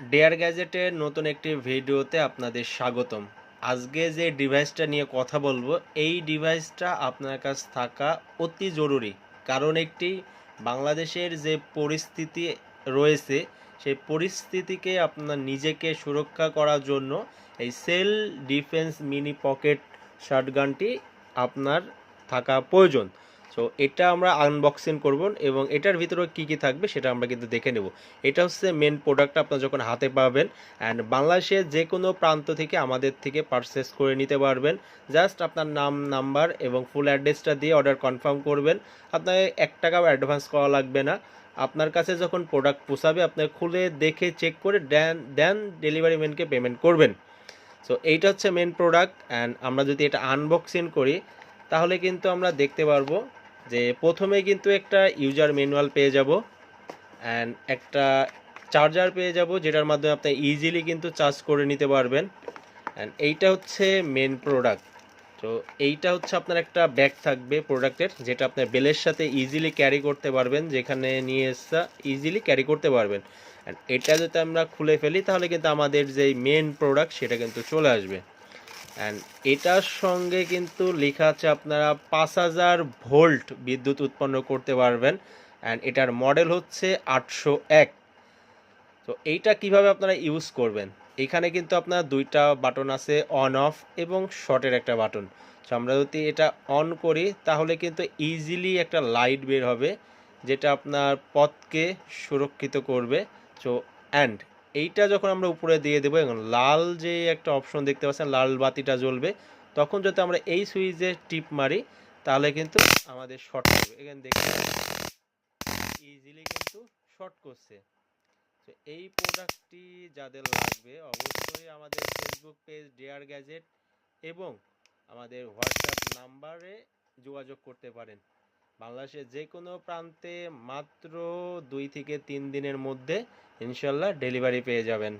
Dare গ্যাজেটের নতুন একটি ভিডিওতে আপনাদের স্বাগতম। আজকে যে ডিভাইসটা নিয়ে কথা বলব, এই ডিভাইসটা আপনার কাছে থাকা অতি জরুরি। কারণ একটি বাংলাদেশের যে পরিস্থিতি রয়েছে, সেই পরিস্থিতিকে আপনার নিজেকে সুরক্ষা করার জন্য এই সেল ডিফেন্স মিনি পকেট শটগানটি আপনার থাকা প্রয়োজন। সো এটা আমরা আনবক্সিং করব এবং এটার ভিতরে কি কি থাকবে সেটা আমরা কিন্তু দেখে নেব। এটা হচ্ছে মেন প্রোডাক্ট আপনার যখন হাতে পাবেন অ্যান্ড বাংলাদেশের যে কোনো প্রান্ত থেকে আমাদের থেকে পারচেস করে নিতে পারবেন। জাস্ট আপনার নাম নাম্বার এবং ফুল অ্যাড্রেসটা দিয়ে অর্ডার কনফার্ম করবেন। আপনাকে এক টাকাও অ্যাডভান্স করা লাগবে না। আপনার কাছে যখন প্রোডাক্ট পোষাবে আপনার খুলে দেখে চেক করে দেন দেন ডেলিভারি ম্যানকে পেমেন্ট করবেন। সো এইটা হচ্ছে মেন প্রোডাক্ট অ্যান্ড আমরা যদি এটা আনবক্সিং করি, তাহলে কিন্তু আমরা দেখতে পারব যে প্রথমে কিন্তু একটা ইউজার ম্যানুয়াল পেয়ে যাব অ্যান্ড একটা চার্জার পেয়ে যাব, যেটার মাধ্যমে আপনি ইজিলি কিন্তু চার্জ করে নিতে পারবেন। অ্যান্ড এইটা হচ্ছে মেন প্রোডাক্ট তো এইটা হচ্ছে আপনার একটা ব্যাগ থাকবে প্রোডাক্টের যেটা আপনার বেলের সাথে ইজিলি ক্যারি করতে পারবেন, যেখানে নিয়ে এসা ইজিলি ক্যারি করতে পারবেন। অ্যান্ড এটা যদি আমরা খুলে ফেলি, তাহলে কিন্তু আমাদের যেই মেন প্রোডাক্ট সেটা কিন্তু চলে আসবে। অ্যান্ড এটার সঙ্গে কিন্তু লেখা আছে আপনারা পাঁচ হাজার ভোল্ট বিদ্যুৎ উৎপন্ন করতে পারবেন। অ্যান্ড এটার মডেল হচ্ছে আটশো এক। তো এইটা কীভাবে আপনারা ইউজ করবেন? এখানে কিন্তু আপনার দুইটা বাটন আছে অন অফ এবং শর্টের একটা বাটন তো আমরা যদি এটা অন করি, তাহলে কিন্তু ইজিলি একটা লাইট বের হবে, যেটা আপনার পথকে সুরক্ষিত করবে। তো অ্যান্ড এইটা যখন আমরা উপরে দিয়ে দেবো, এবং লাল যে একটা অপশন দেখতে পাচ্ছেন, লাল বাতিটা জ্বলবে, তখন যদি আমরা এই সুইচে টিপ মারি, তাহলে কিন্তু আমাদের শর্ট করবে এখানে দেখতে ইজিলি কিন্তু শর্ট করছে। তো এই প্রোডাক্টটি যাদের লাগবে, অবশ্যই আমাদের ফেসবুক পেজ ডেয়ার গ্যাজেট এবং আমাদের হোয়াটসঅ্যাপ নাম্বারে যোগাযোগ করতে পারেন। বাংলাদেশের যে কোনো প্রান্তে মাত্র দুই থেকে তিন দিনের মধ্যে ইনশাল্লাহ ডেলিভারি পেয়ে যাবেন।